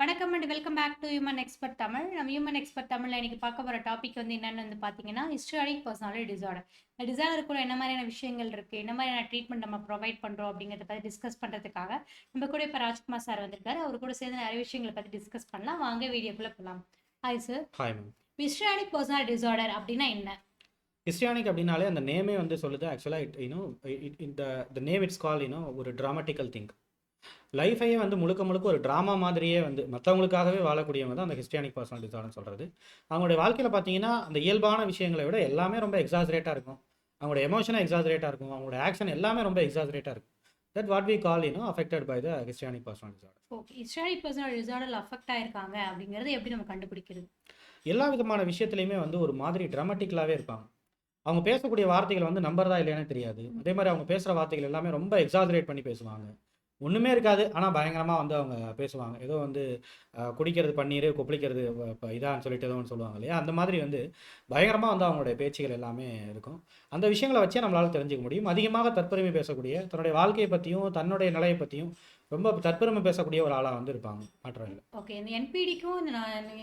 வணக்கம் and welcome back to human expert Tamil நம்ம human expert தமிழ்ல இன்னைக்கு பார்க்க போற டாபிக் வந்து என்னன்னு வந்து பாத்தீங்கன்னா ஹிஸ்டாரிக் பர்சனாலிட்டி டிசார்டர் டிசார்டருக்குள்ள என்ன மாதிரியான விஷயங்கள் இருக்கு? என்ன மாதிரியான ட்ரீட்மெண்ட் நம்ம ப்ரொவைட் பண்றோம் அப்படிங்கறத பத்தி டிஸ்கஸ் பண்றதுக்காக நம்ம கூட இப்ப ராஜ்குமார் சார் வந்திருக்காரு. அவர் கூட சேர்ந்து நிறைய விஷயங்களை பத்தி டிஸ்கஸ் பண்ணலாம். வாங்க வீடியோக்குள்ள போகலாம் hi sir hi ma'am histrionic personality disorder அப்படின்னா என்ன? ஹிஸ்டியானிக் அப்படின்னாலே அந்த நேமே வந்து சொல்லுது. ஆக்சுவலாக இட் யூனோ இந்த the name it's call you know ஒரு ட்ராமட்டிக்கல் திங்க் லைஃபையே வந்து முழுக்க முழுக்க ஒரு ட்ராமா மாதிரியே வந்து மற்றவங்களுக்காகவே வாழக்கூடியவங்க தான் அந்த ஹிஸ்டியானிக் பர்சனல் டிசார்டர்னு சொல்கிறது அவங்களுடைய வாழ்க்கையில் பார்த்தீங்கன்னா அந்த இயல்பான விஷயங்களை விட எல்லாமே ரொம்ப எக்ஸாசரேட்டாக இருக்கும். அவங்களோட எமோஷனாக எக்ஸாசரேட்டாக இருக்கும். அவங்களோட ஆக்ஷன் எல்லாமே ரொம்ப எக்ஸாசரேட்டாக இருக்கும். That what we call you know affected by the histrionic personal disorder okay histrionic personality டிசார்டர்ல affect ஆயிருக்காங்க அப்படிங்கறது எப்படி நம்ம கண்டுபிடிக்கிறது? எல்லா விதமான விஷயத்துலையுமே வந்து ஒரு மாதிரி ட்ராமட்டிக்கலாகவே இருப்பாங்க. அவங்க பேசக்கூடிய வார்த்தைகள் வந்து நம்புறதா இல்லையானே தெரியாது. அதே மாதிரி அவங்க பேசுகிற வார்த்தைகள் எல்லாமே ரொம்ப எக்ஸாஜரேட் பண்ணி பேசுவாங்க. ஒன்றுமே இருக்காது. ஆனால் பயங்கரமாக வந்து அவங்க பேசுவாங்க. ஏதோ வந்து குடிக்கிறது பன்னீர் கொப்பளிக்கிறது இப்போ இதான்னு சொல்லிட்டு ஏதோ ஒன்று சொல்லுவாங்க இல்லையா? அந்த மாதிரி வந்து பயங்கரமாக வந்து அவங்களுடைய பேச்சுகள் எல்லாமே இருக்கும். அந்த விஷயங்களை வச்சே நம்மளால் தெரிஞ்சுக்க முடியும். அதிகமாக தற்பெருமை பேசக்கூடிய தன்னுடைய வாழ்க்கையை பற்றியும் தன்னுடைய நிலையை பற்றியும் ரொம்ப தற்பெருமை பேசக்கூடிய ஒரு ஆளாக வந்து இருப்பாங்க இல்லை ஓகே இந்த என்பிடிக்கும்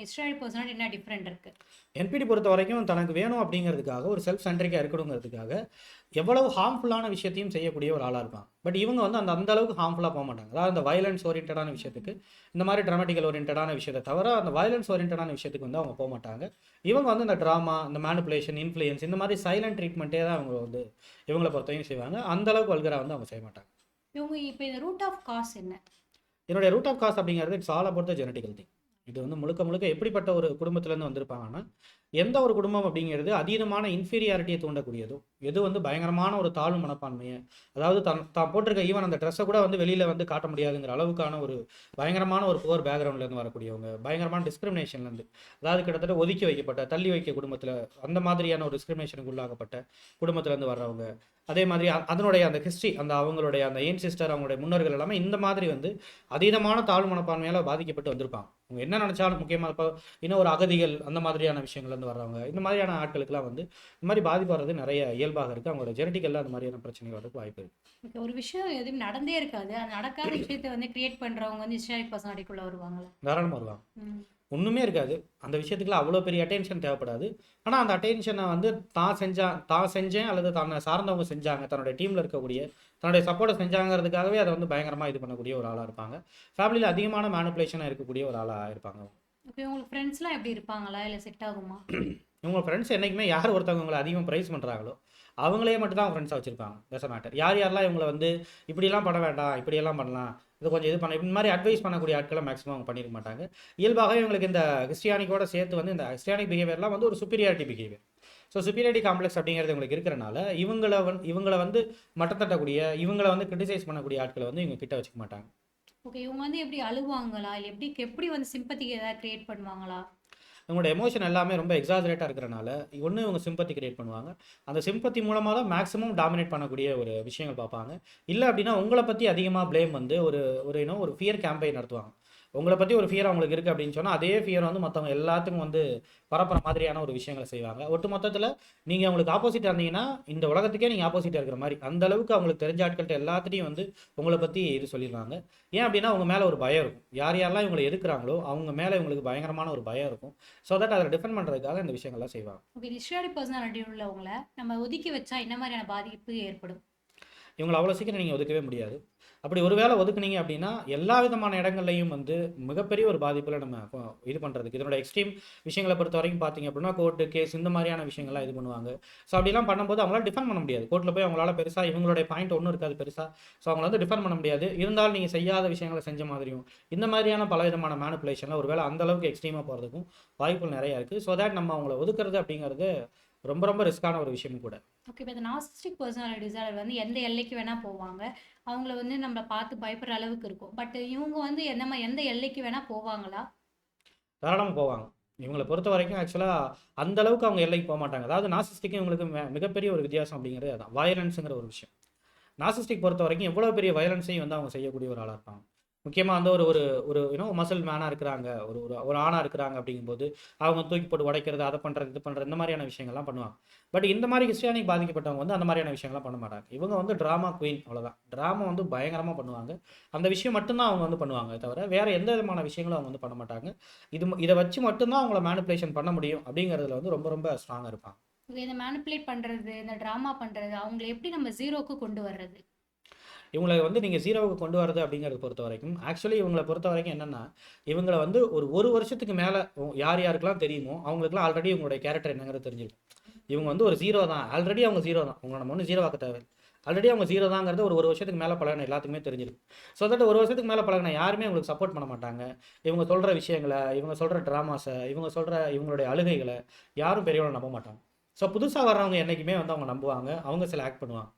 ஹிஸ்டாரிக் பர்சனாலிட்டி என்ன டிஃப்ரெண்ட் இருக்கு? என்பிடி பொறுத்த வரைக்கும் தனக்கு வேணும் அப்படிங்கிறதுக்காக ஒரு செல்ஃப் சென்ட்ரிக்காக இருக்கணுங்கிறதுக்காக எவ்வளவு ஹார்ம்ஃபுல்லான விஷயத்தையும் செய்யக்கூடிய ஒரு ஆளாக இருப்பாங்க. பட் இவங்க வந்து அந்த அந்த அளவுக்கு ஹார்ம்ஃபுல்லாக போக மாட்டாங்க. அதாவது அந்த வயலன்ஸ் ஓரியன்டான விஷயத்துக்கு இந்த மாதிரி ட்ராமட்டிக்கல் ஓரியன்டான விஷயத்தை தவிர அந்த வயலன்ஸ் ஓரியன்டான விஷயத்துக்கு வந்து அவங்க போக மாட்டாங்க. இவங்க வந்து இந்த ட்ராமா இந்த மேனிப்புலேஷன் இன்ஃப்ளூயன்ஸ் இந்த மாதிரி சைலண்ட் ட்ரீட்மெண்ட்டே தான் அவங்க வந்து இவங்களை பொறுத்தவரைக்கும் செய்வாங்க. அந்த அளவுக்கு வல்கரா வந்து அவங்க செய்ய மாட்டாங்க இவங்க இப்போ இந்த ரூட் ஆஃப் காஸ் என்ன? என்னுடைய ரூட் ஆஃப் காஸ் அப்படிங்கிறது it's all about the genetical thing இது வந்து முழுக்க முழுக்க எப்படிப்பட்ட ஒரு குடும்பத்துலேருந்து வந்திருப்பாங்கன்னா எந்த ஒரு குடும்பம் அப்படிங்கிறது அதீதமான இன்ஃபீரியாரிட்டியை தூண்டக்கூடியதோ எது வந்து பயங்கரமான ஒரு தாழ்வு மனப்பான்மையை அதாவது தன் தான் போட்டிருக்க ஈவன் அந்த ட்ரெஸ்ஸை கூட வந்து வெளியில் வந்து காட்ட முடியாதுங்கிற அளவுக்கான ஒரு பயங்கரமான ஒரு புவர் பேக்ரவுண்ட்லேருந்து வரக்கூடியவங்க பயங்கரமான டிஸ்கிரிமினேஷன்லேருந்து அதாவது கிட்டத்தட்ட ஒதுக்கி வைக்கப்பட்ட தள்ளி வைக்க குடும்பத்தில் அந்த மாதிரியான ஒரு டிஸ்கிரிமினேஷனுக்கு உள்ளாகப்பட்ட குடும்பத்துலேருந்து வர்றவங்க அதே மாதிரி அதனுடைய அந்த ஹிஸ்ட்ரி அந்த அவங்களுடைய அந்த ஏன் சிஸ்டர் அவங்களுடைய முன்னோர்கள் எல்லாமே இந்த மாதிரி வந்து அதீதமான தாழ்வு மனப்பான்மையால் பாதிக்கப்பட்டு வந்திருப்பாங்க. அவங்க என்ன நினைச்சாலும் முக்கியமாக இப்போ இன்னும் ஒரு அகதிகள் அந்த மாதிரியான விஷயங்கள்லேருந்து வர்றவங்க இந்த மாதிரியான ஆட்களுக்குலாம் வந்து இந்த மாதிரி பாதிப்பு வர்றது நிறைய இயல்பாக இருக்குது அவங்களோட ஜெனட்டிக்கல்ல அந்த மாதிரியான பிரச்சனைகள் வரதுக்கு வாய்ப்பு இருக்குது ஒரு விஷயம் எதுவும் நடந்தே இருக்காது. அது நடக்காத விஷயத்தை வந்து கிரியேட் பண்றவங்க வந்து ஹிஸ்டாரிக் பர்சனாலிட்டிக்குள்ள வருவாங்களா? தாராளமாக வருவாங்க. ஒன்றுமே இருக்காது. அந்த விஷயத்துக்குலாம் அவ்வளோ பெரிய அட்டென்ஷன் தேவைப்படாது. ஆனால் அந்த அட்டென்ஷனை வந்து தான் செஞ்சா தான் செஞ்சேன் அல்லது தன்னை சார்ந்தவங்க செஞ்சாங்க தன்னுடைய டீமில் இருக்கக்கூடிய தன்னுடைய சப்போர்ட்டை செஞ்சாங்கிறதுக்காகவே அதை வந்து பயங்கரமாக இது பண்ணக்கூடிய ஒரு ஆளாக இருப்பாங்க. ஃபேமிலியில் அதிகமான மேனிப்புலேஷனாக இருக்கக்கூடிய ஒரு ஆளாக இருப்பாங்க. ஓகே உங்களுக்கு ஃப்ரெண்ட்ஸ்லாம் எப்படி இருப்பாங்களா? இல்லை செட் ஆகுமா? இவங்க ஃப்ரெண்ட்ஸ் என்றைக்குமே யார் ஒருத்தவங்க உங்களை அதிகமாக ப்ரைஸ் பண்ணுறாங்களோ அவங்களே மட்டும் தான் ஃப்ரெண்ட்ஸாக வச்சுருப்பாங்க. பேச மேட்டர் யார் யாரெல்லாம் இவங்களை வந்து இப்படிலாம் பண்ண வேண்டாம் இப்படியெல்லாம் பண்ணலாம் இது கொஞ்சம் இது பண்ண இந்த மாதிரி அட்வைஸ் பண்ணக்கூடிய ஆட்களை மேக்ஸிமம் அவங்க பண்ணிருக்க மாட்டாங்க. இயல்பாகவே இவங்களுக்கு இந்த கிறிஸ்டியானிக்கோட சேர்த்து வந்து இந்த கிறிஸ்டியானிக் பிஹேவியர்லாம் வந்து ஒரு superiority behaviour so superiority complex அப்படிங்கிறது இவங்களுக்கு இருக்கிறனால இவங்களை வந்து இவங்களை வந்து மட்டத்தட்டக்கூடிய இவங்களை வந்து கிரிட்டிசைஸ் பண்ணக்கூடிய ஆட்களை வந்து இவங்க கிட்ட வச்சுக்க மாட்டாங்க. ஓகே இவங்க வந்து எப்படி அழுவாங்களா? இல்லை எப்படி எப்படி வந்து சிம்பத்தி ஏதாவது கிரியேட் பண்ணுவாங்களா? இவங்களோட எமோஷன் எல்லாமே ரொம்ப எக்ஸாஜரேட்டாக இருக்கிறனால ஒன்று இவங்க சிம்பத்தி கிரியேட் பண்ணுவாங்க. அந்த சிம்பத்தி மூலமாக தான் மேக்ஸிமம் டாமினேட் பண்ணக்கூடிய ஒரு விஷயங்கள் பார்ப்பாங்க. இல்லை அப்படின்னா உங்களை பற்றி அதிகமாக ப்ளேம் வந்து ஒரு ஒரு இன்னும் ஒரு ஃபியர் கேம்பெயின் நடத்துவாங்க. உங்களை பற்றி ஒரு ஃபியர் அவங்களுக்கு இருக்குது அப்படின்னு சொன்னால் அதே ஃபியர் வந்து மற்றவங்க எல்லாத்துக்கும் வந்து பரப்புற மாதிரியான ஒரு விஷயங்களை செய்வாங்க. ஒட்டு மொத்தத்தில் நீங்கள் அவங்களுக்கு ஆப்போசிட்டாக இருந்தீங்கன்னா இந்த உலகத்துக்கே நீங்கள் ஆப்போசிட்டாக இருக்கிற மாதிரி. அந்த அளவுக்கு அவங்களுக்கு தெரிஞ்ச ஆட்கள்கிட்ட எல்லாத்தையும் வந்து உங்களை பற்றி இது சொல்லிடுவாங்க ஏன் அப்படின்னா அவங்க மேலே ஒரு பயம் இருக்கும். யார் யாரெல்லாம் இவங்களை எதுக்குறாங்களோ அவங்க மேலே இவங்களுக்கு பயங்கரமான ஒரு பயம் இருக்கும். ஸோ தட் அதை டிஃபெண்ட் பண்ணுறதுக்காக இந்த விஷயங்கள்லாம் செய்வாங்க. ஓகே ஹிஸ்டாரிக் பர்சனாலிட்டி உள்ளவங்கள நம்ம ஒதுக்கி வச்சா என்ன மாதிரியான பாதிப்பு ஏற்படும்? இவங்களை அவ்வளோ சீக்கிரம் நீங்கள் ஒதுக்கவே முடியாது. அப்படி ஒருவேளை ஒதுக்குனீங்க அப்படின்னா எல்லா விதமான இடங்கள்லையும் வந்து மிகப்பெரிய ஒரு பாதிப்பில் நம்ம இது பண்ணுறதுக்கு இதனோட எக்ஸ்ட்ரீம் விஷயங்களை பொறுத்த வரைக்கும் பார்த்தீங்க அப்படின்னா கோர்ட்டு கேஸ் இந்த மாதிரியான விஷயங்கள்லாம் இது பண்ணுவாங்க. ஸோ அப்படிலாம் பண்ணும்போது அவங்களால டிஃபெண்ட் பண்ண முடியாது. கோர்ட்டில் போய் அவங்களால பெருசாக இவங்களுடைய பாயிண்ட் ஒன்றும் இருக்காது பெருசாக ஸோ அவங்கள வந்து டிஃபெண்ட் பண்ண முடியாது. இருந்தாலும் நீங்கள் செய்யாத விஷயங்களை செஞ்ச மாதிரியும் இந்த மாதிரியான பல விதமான மேனுப்புலேஷனில் ஒருவேளை அந்த அளவுக்கு எக்ஸ்ட்ரீமாக போகிறதுக்கும் வாய்ப்புகள் நிறையா இருக்குது ஸோ தட் நம்ம அவங்கள ஒதுக்குறது அப்படிங்கிறது ரொம்ப ரொம்ப ரிஸ்க்கான ஒரு விஷயம் கூட. ஓகே இப்போ இந்த நாசிஸ்டிக் பர்சனாலிட்டி டிசார்டர் வந்து எந்த எல்லைக்கு வேணால் போவாங்க. அவங்கள வந்து நம்மளை பார்த்து பயப்படுற அளவுக்கு இருக்கும். பட் இவங்க வந்து என்ன மாதிரி எந்த எல்லைக்கு வேணால் போவாங்களா? தாராளமாக போவாங்க. இவங்களை பொறுத்த வரைக்கும் ஆக்சுவலாக அந்த அளவுக்கு அவங்க எல்லைக்கு போக மாட்டாங்க. அதாவது நாசிஸ்டிக்கும் இவங்களுக்கு மிகப்பெரிய ஒரு வித்தியாசம் அப்படிங்கிறது அதான். வயலன்ஸுங்கிற ஒரு விஷயம். நாசிஸ்டிக் பொறுத்த வரைக்கும் எவ்வளோ பெரிய வயலன்ஸையும் வந்து அவங்க செய்யக்கூடிய ஒரு ஆளாக இருப்பாங்க. முக்கியமாக வந்து ஒரு ஒரு ஒரு யூனோ மசில் மேனாக இருக்கிறாங்க. ஒரு ஒரு ஒரு ஆணாக இருக்கிறாங்க அப்படிங்கும்போது அவங்க தூக்கி போட்டு உடைக்கிறது அதை பண்ணுறது இது பண்ணுறது இந்த மாதிரியான விஷயங்கள்லாம் பண்ணுவாங்க. பட் இந்த மாதிரி ஹிஸ்டானிக் பாதிக்கப்பட்டவங்க வந்து அந்த மாதிரியான விஷயங்கள்லாம் பண்ண மாட்டாங்க. இவங்க வந்து ட்ராமா குயின் அவ்வளோதான் ட்ராமா வந்து பயங்கரமாக பண்ணுவாங்க. அந்த விஷயம் மட்டும்தான் அவங்க வந்து பண்ணுவாங்க தவிர வேறு எந்த விதமான விஷயங்களும் அவங்க வந்து பண்ண மாட்டாங்க. இது இதை வச்சு மட்டும்தான் அவங்கள மேனிப்புலேஷன் பண்ண முடியும் அப்படிங்கிறதுல வந்து ரொம்ப ரொம்ப ஸ்ட்ராங்காக இருப்பாங்க. இந்த மேனிப்புலேட் பண்ணுறது இந்த ட்ராமா பண்ணுறது அவங்களை எப்படி நம்ம ஜீரோக்கு கொண்டு வர்றது? இவங்களை வந்து நீங்கள் ஜீரோவுக்கு கொண்டு வரது அப்படிங்கிறத பொறுத்த வரைக்கும் ஆக்சுவலி இவங்களை பொறுத்த வரைக்கும் என்னென்னா இவங்களை வந்து ஒரு ஒரு வருஷத்துக்கு மேலே யார் யாருக்கெல்லாம் தெரியுமோ அவங்களுக்குலாம் ஆல்ரெடி இவங்களுடைய கேரக்டர் என்னங்கிறது தெரிஞ்சிருக்கும் இவங்க வந்து ஒரு ஜீரோ தான். ஆல்ரெடி அவங்க ஜீரோ தான். உங்களை நம்ம ஒன்றும் ஜீரோ ஆக்க தேவை ஆல்ரெடி அவங்க ஜீரோ தாங்கிறது ஒரு ஒரு வருஷத்துக்கு மேலே பழகின எல்லாத்துக்குமே தெரிஞ்சிருக்கும் ஸோ தட் ஒரு வருஷத்துக்கு மேலே பழகின யாருமே உங்களுக்கு சப்போர்ட் பண்ண மாட்டாங்க. இவங்க சொல்கிற விஷயங்களை இவங்க சொல்கிற ட்ராமாஸை இவங்க சொல்கிற இவங்களுடைய அழுகைகளை யாரும் பெரியவங்களை நம்ப மாட்டாங்க. ஸோ புதுசாக வர்றவங்க என்றைக்குமே வந்து அவங்க நம்புவாங்க. அவங்க சில ஆக்ட் பண்ணுவாங்க.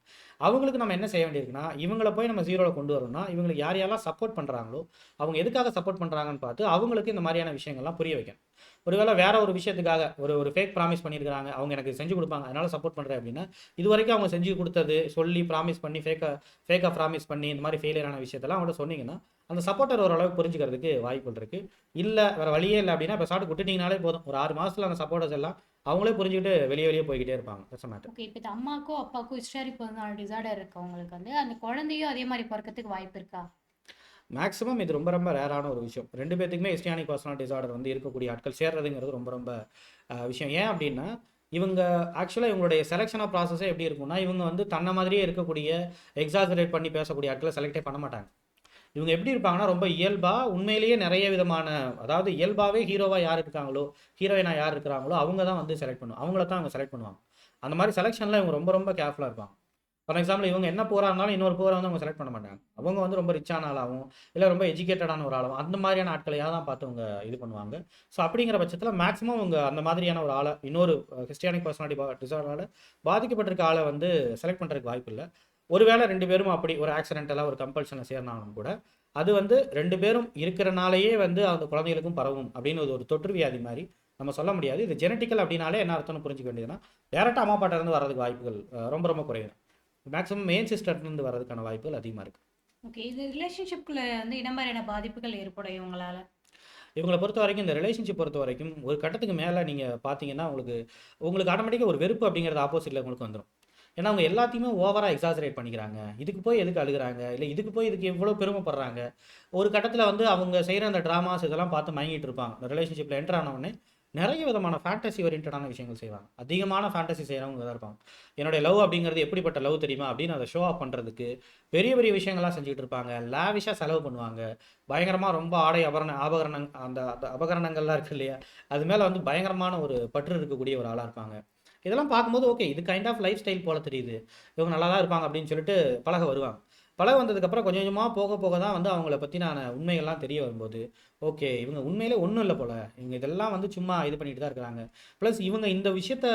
அவங்களுக்கு நம்ம என்ன செய்ய வேண்டியிருக்குன்னா இவங்கள போய் நம்ம ஜீரோவில் கொண்டு வரணும்னா இவங்களுக்கு யார் யாரெல்லாம் சப்போர்ட் பண்ணுறாங்களோ அவங்க எதுக்காக சப்போர்ட் பண்ணுறாங்கன்னு பார்த்து அவங்களுக்கு இந்த மாதிரியான விஷயங்கள்லாம் புரிய வைக்கணும். ஒருவேளை வேற ஒரு விஷயத்துக்காக ஒரு ஒரு ஃபேக் ப்ராமிஸ் பண்ணியிருக்காங்க அவங்க எனக்கு செஞ்சு கொடுப்பாங்க அதனால சப்போர்ட் பண்ணுறேன் அப்படின்னா இது வரைக்கும் அவங்க செஞ்சு கொடுத்தது சொல்லி ப்ராமிஸ் பண்ணி ஃபேக்காக ஃபேக்காக ப்ராமிஸ் பண்ணி இந்த மாதிரி ஃபெயிலியரான விஷயத்தெல்லாம் அவங்கள்ட்ட சொன்னீங்கன்னா அந்த சப்போர்ட்டர் ஓரளவுக்கு புரிஞ்சுக்கிறதுக்கு வாய்ப்புகள் இருக்குது இல்லை வேறு வழியே இல்லை அப்படின்னா இப்போ சாப்பிட்டு கொடுத்துட்டீங்கனாலே போதும். ஒரு ஆறு மாதத்தில் அந்த சப்போர்ட்டர்ஸ் எல்லாம் அவங்களே புரிஞ்சுக்கிட்டு வெளியே வெளியே போய்கிட்டே இருப்பாங்க. தட்ஸ் மேட்டர் ஓகே இப்போ அம்மாக்கோ அப்பாக்கோ ஹிஸ்டாரிக் பர்சனல் டிசார்டர் இருக்கவங்களுக்கு வந்து? அந்த குழந்தையும் அதே மாதிரி பிறக்கிறதுக்கு வாய்ப்பு இருக்கா? மேக்ஸிமம் இது ரொம்ப ரொம்ப ரேரான ஒரு விஷயம். ரெண்டு பேத்துக்குமே ஹிஸ்டியானிக் பர்சனல் டிசார்டர் வந்து இருக்கக்கூடிய ஆட்கள் சேர்றதுங்கிறது ரொம்ப ரொம்ப விஷயம். ஏன் அப்படின்னா இவங்க ஆக்சுவலாக இவங்களுடைய செலெக்ஷனாக ப்ராசஸே எப்படி இருக்கும்னா இவங்க வந்து தன்னை மாதிரியே இருக்கக்கூடிய எக்ஸாசரேட் பண்ணி பேசக்கூடிய ஆட்களை செலக்டே பண்ண மாட்டாங்க. இவங்க எப்படி இருப்பாங்கன்னா ரொம்ப இயல்பாக உண்மையிலேயே நிறைய விதமான அதாவது இயல்பாகவே ஹீரோவாக யார் இருக்காங்களோ ஹீரோயினாக யார் இருக்கிறாங்களோ அவங்க தான் வந்து செலக்ட் பண்ணுவாங்க. அவங்கள தான் அவங்க செலக்ட் பண்ணுவாங்க. அந்த மாதிரி செலெக்ஷனில் இவங்க ரொம்ப ரொம்ப கேர்ஃபுல்லாக இருப்பாங்க. ஃபார் எக்ஸாம்பிள் இவங்க என்ன போரா இருந்தாலும் இன்னொரு போரை வந்து அவங்க செலக்ட் பண்ண மாட்டாங்க. அவங்க வந்து ரொம்ப ரிச்சான ஆளாகவும் இல்லை ரொம்ப எஜுகேட்டடான ஒரு ஆளாகவும் அந்த மாதிரியான ஆட்களையாக தான் பார்த்து அவங்க இது பண்ணுவாங்க. ஸோ அப்படிங்கிற பட்சத்தில் மேக்ஸிமம் அவங்க அந்த மாதிரியான ஒரு ஆளை இன்னொரு கிறிஸ்டியானிக் பர்சனாலிட்டி டிசார்டரால் பாதிக்கப்பட்டிருக்க ஆளை வந்து செலக்ட் பண்ணுறதுக்கு வாய்ப்பு இல்லை ஒருவேளை ரெண்டு பேரும் அப்படி ஒரு ஆக்சிடென்டலாக ஒரு கம்பல்ஷனில் சேர்னாலும் கூட அது வந்து ரெண்டு பேரும் இருக்கிறனாலேயே வந்து அந்த குழந்தைகளுக்கும் பரவும் அப்படின்னு ஒரு- தொற்று வியாதி மாதிரி நம்ம சொல்ல முடியாது. இது ஜெனட்டிக்கல் அப்படின்னாலே என்ன அர்த்தம்னு புரிஞ்சுக்க வேண்டியதுன்னா டேரெக்டாக அம்மா அப்பாட்ட இருந்து வர்றதுக்கு வாய்ப்புகள் ரொம்ப ரொம்ப குறைவு. மேக்ஸிமம் மெயின் சிஸ்டர்லேருந்து வர்றதுக்கான வாய்ப்புகள் அதிகமாக இருக்குது ஓகே இது ரிலேஷன்ஷிப்குள்ள வந்து என்ன மாதிரியான பாதிப்புகள் ஏற்படும் இவங்களால? இவங்களை பொறுத்த வரைக்கும் இந்த ரிலேஷன்ஷிப் பொறுத்த வரைக்கும் ஒரு கட்டத்துக்கு மேலே நீங்கள் பார்த்தீங்கன்னா உங்களுக்கு உங்களுக்கு ஆட்டோமேட்டிக்காக ஒரு வெறுப்பு அப்படிங்கிறது ஆப்போசிட்டில் உங்களுக்கு வந்துடும் ஏன்னா அவங்க எல்லாத்தையுமே ஓவராக எக்ஸாசரேட் பண்ணிக்கிறாங்க. இதுக்கு போய் எதுக்கு அழுகுறாங்க? இல்லை இதுக்கு போய் இதுக்கு எவ்வளோ பெருமைப்படுறாங்க? ஒரு கட்டத்தில் வந்து அவங்க செய்கிற அந்த ட்ராமாஸ் இதெல்லாம் பார்த்து மயங்கிட்டு இருப்பாங்க. இந்த ரிலேஷன்ஷிப்பில் என்டர் ஆனவொடனே நிறைய விதமான ஃபேண்டசி ஓரியன்டான விஷயங்கள் செய்வாங்க. அதிகமான ஃபேண்டசி செய்கிறவங்க தான் இருப்பாங்க. என்னுடைய லவ் அப்படிங்கிறது எப்படிப்பட்ட லவ் தெரியுமா? அப்படின்னு அதை ஷோ ஆஃப் பண்ணுறதுக்கு பெரிய பெரிய விஷயங்கள்லாம் செஞ்சுட்டு இருப்பாங்க. லேவிஷாக செலவு பண்ணுவாங்க. பயங்கரமாக ரொம்ப ஆடை அபரண ஆபகரணங் அந்த அபகரணங்கள்லாம் இருக்கு இல்லையா? அது மேலே வந்து பயங்கரமான ஒரு பற்று இருக்கக்கூடிய ஒரு ஆளாக இருப்பாங்க. இதெல்லாம் பார்க்கும்போது ஓகே இது கைண்ட் ஆஃப் லைஃப் ஸ்டைல் போல தெரியுது. இவங்க நல்லா தான் இருப்பாங்க அப்படின்னு சொல்லிட்டு பழக வருவாங்க. பழக வந்ததுக்கப்புறம் கொஞ்சம் கொஞ்சமாக போக போக தான் வந்து அவங்கள பற்றின உண்மைகள்லாம் தெரிய வரும்போது ஓகே இவங்க உண்மையிலே ஒன்றும் இல்லை போல். இவங்க இதெல்லாம் வந்து சும்மா இது பண்ணிட்டு தான் இருக்கிறாங்க ப்ளஸ் இவங்க இந்த விஷயத்த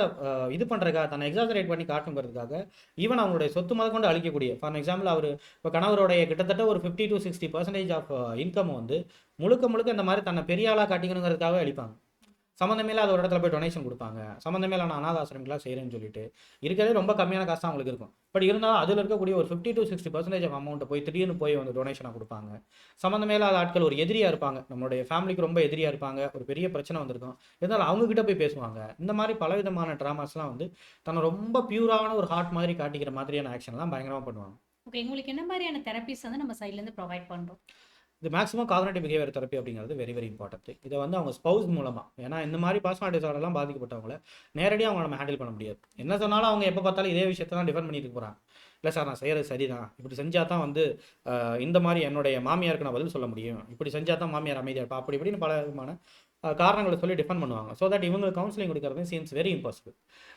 இது பண்ணுறதுக்காக தன்னை எக்ஸாசரேட் பண்ணி காட்டுங்கிறதுக்காக ஈவன் அவங்களுடைய சொத்து முத கொண்டு அழிக்கக்கூடிய ஃபார் எக்ஸாம்பிள் அவர் இப்போ கணவருடைய கிட்டத்தட்ட ஒரு fifty to sixty percentage of income வந்து முழுக்க முழுக்க இந்த மாதிரி தன்னை பெரிய ஆளாக காட்டிக்கணுங்கிறதுக்காக அழிப்பாங்க. சம்மந்தமே இல்லாத ஒரு இடத்துல போய் டொனேஷன் கொடுப்பாங்க. சம்மந்தமே இல்லாத அனாத செய்கிறேன்னு சொல்லிட்டு இருக்கிறதே ரொம்ப கம்மியான காசு தான் அவங்களுக்கு இருக்கும். பட் இருந்தாலும் அதில் இருக்கக்கூடிய ஒரு fifty to sixty percentage of அமௌண்ட்டை போய் திடீர்னு போய் வந்து டொனேஷனாக கொடுப்பாங்க. சம்மந்தமே இல்லாத ஆட்கள் ஒரு எதிரியாக இருப்பாங்க. நம்மளுடைய ஃபேமிலிக்கு ரொம்ப எதிரியாக இருப்பாங்க. ஒரு பெரிய பிரச்சனை வந்திருக்கும். இருந்தாலும் அவங்ககிட்ட போய் பேசுவாங்க. இந்த மாதிரி பலவிதமான ட்ராமாஸ்லாம் வந்து தன்னை ரொம்ப பியூரான ஒரு ஹார்ட் மாதிரி காட்டிக்கிற மாதிரியான ஆக்ஷன்லாம் பயங்கரமாக பண்ணுவாங்க. ஓகே உங்களுக்கு என்ன மாதிரியான தெரப்பிஸ் வந்து நம்ம சைட்லேருந்து ப்ரொவைட் பண்ணுறோம் இது மேக்ஸிமம் காக்னேட்டிவ் பிஹேவியர் தெரப்பி அப்படிங்கிறது வெரி வெரி இம்பார்ட்டன்ட் இதை வந்து அவங்க ஸ்பௌஸ் மூலமாக ஏன்னா இந்த மாதிரி பர்சனல் டிசார்டர்லாம் பாதிக்கப்பட்டவங்கள நேரடியாக அவங்க நம்ம ஹேண்டில் பண்ண முடியாது. என்ன சொன்னாலும் அவங்க எப்போ பார்த்தாலும் இதே விஷயத்தை தான் டிஃபெண்ட் பண்ணிட்டு போகிறாங்க இல்லை சார் நான் செய்கிறது சரிதான். இப்படி செஞ்சால் தான் வந்து இந்த மாதிரி என்னுடைய மாமியாருக்கு நான் பதில் சொல்ல முடியும். இப்படி செஞ்சால் தான் மாமியார் அமைதியாக இருப்பா. அப்படி இப்படின்னு பல விதமான காரணங்களை சொல்லி டிஃபெண்ட் பண்ணுவாங்க. ஸோ தட் இவங்களுக்கு கவுன்சிலிங் கொடுக்கறது சீம்ஸ் வெரி இம்பாசிபிள்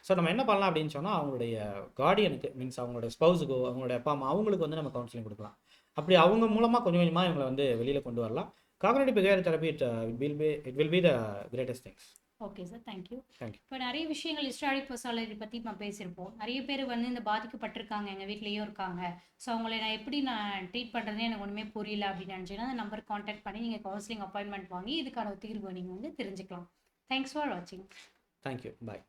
ஸோ நம்ம என்ன பண்ணலாம் அப்படின்னு சொன்னால் அவங்களுடைய கார்டியனுக்கு மீன்ஸ் அவங்களுடைய ஸ்பௌஸுக்கோ அவங்களுடைய அப்பா அம்மா அவங்களுக்கு வந்து நம்ம கவுன்சிலிங் கொடுக்கலாம். அப்படி அவங்க மூலமாக கொஞ்சம் கொஞ்சமாக இவங்களை வந்து வெளியில் கொண்டு வரலாம். Cognitive behaviour therapy it will be it will be the greatest things okay sir thank you Thank you. இப்போ நிறைய விஷயங்கள் ஹிஸ்டாரிக் பர்சனாலிட்டி பற்றி நம்ம பேசியிருப்போம். நிறைய பேர் வந்து இந்த பாதிக்கப்பட்டிருக்காங்க எங்கள் வீட்லேயும் இருக்காங்க. ஸோ அவங்களை நான் எப்படி நான் ட்ரீட் பண்ணுறதுனே எனக்கு ஒன்றுமே புரியல அப்படின்னு நினச்சிங்கன்னா அந்த நம்பருக்கு காண்டாக்ட் பண்ணி நீங்கள் கவுன்சிலிங் அப்பாயின்மெண்ட் வாங்கி இதுக்கான தீர்வு நீங்கள் வந்து தெரிஞ்சுக்கலாம். தேங்க்ஸ் ஃபார் வாட்சிங் தேங்க்யூ பாய்